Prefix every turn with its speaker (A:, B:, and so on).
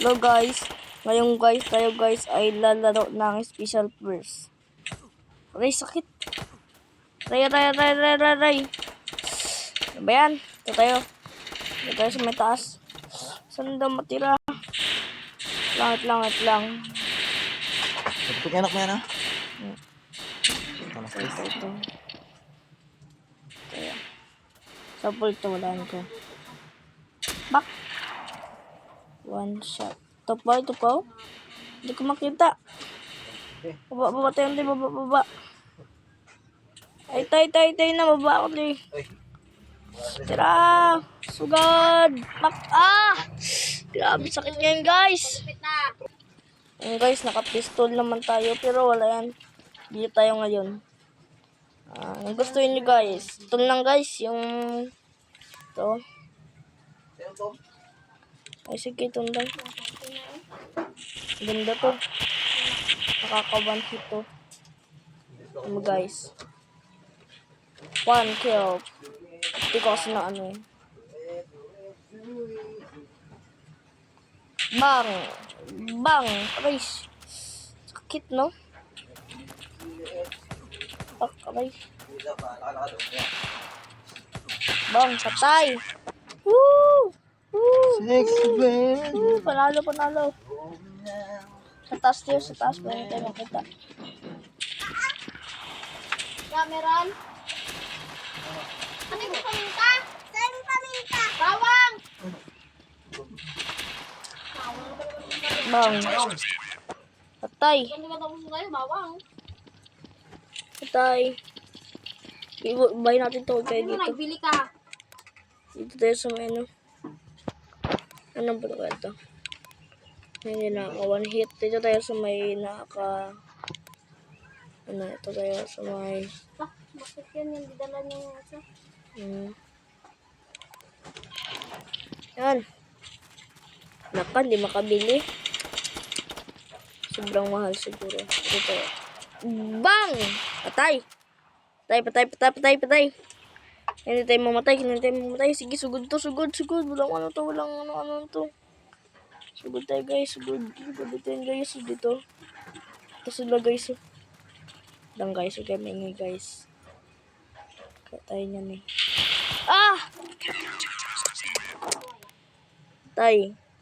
A: Hello guys. Ngayon guys, tayo guys ay lalaro ng special verse. Aray, sakit. Ray, ray, ray, ray, ray, ray. Ano ba yan? Ito tayo. Ito tayo sa may taas. Saan daw matira? Langit, langit lang.
B: Ito anak mo yan ha? Alas
A: Ito, ito, ito. Kaya. Sa pool ito, walaan ko. Bak! One shot. Ito pa, ito pa. Hindi ko makita. Baba, baba tayo, tayo, baba, baba. Ay, tay, tay, tay na, baba ako, tay.
B: Ay.
A: Tira! Sugad! Bak! Ah! Grabe, sakit yan, guys. Ayun, guys, naka-pistol naman tayo, pero wala yan. Dito tayo ngayon. Ah, ang gusto niyo guys. Ito lang guys, yung ito.
B: Sa'yo to?
A: Ay sige, lang. Ganda to. Nakakaban hit to. Ano guys. One kill. Hindi na ano. Bang! Bang! Aray! Sakit no?
B: Nakalakad oh. Yan.
A: Bang, patay! Woo!
B: Man.
A: Woo! Panalo, panalo. Sa taas tayo, sa taas. Pwede tayo makita.
C: Cameron? Ano yung paminta? Saan yung paminta? Bawang!
A: Bang. Patay.
C: Bawang.
A: Patay. Ibu- Buy natin to kayo
C: Ano
A: dito.
C: nagbili ka?
A: Dito tayo sa may ano. Anong ba ito? Hindi na ako one hit. Dito tayo sa may naka... Ano, ito tayo sa may...
C: Ah, bakit yan yung didala niya yung asa?
A: Hmm. Yan. Naka, hindi makabili. Sobrang mahal siguro. Dito. Bang! Patay! Patay, patay, patay, patay, patay. Hindi tayo mamatay, hindi tayo mamatay. Sige, sugod to, sugod, sugod. Walang ano to, walang ano, ano to. Sugod tayo guys, sugod. Sugod yun guys, dito. Ito sila guys. oh. Lang guys, okay, may guys. Kaya tayo niyan eh. Ah! Tay.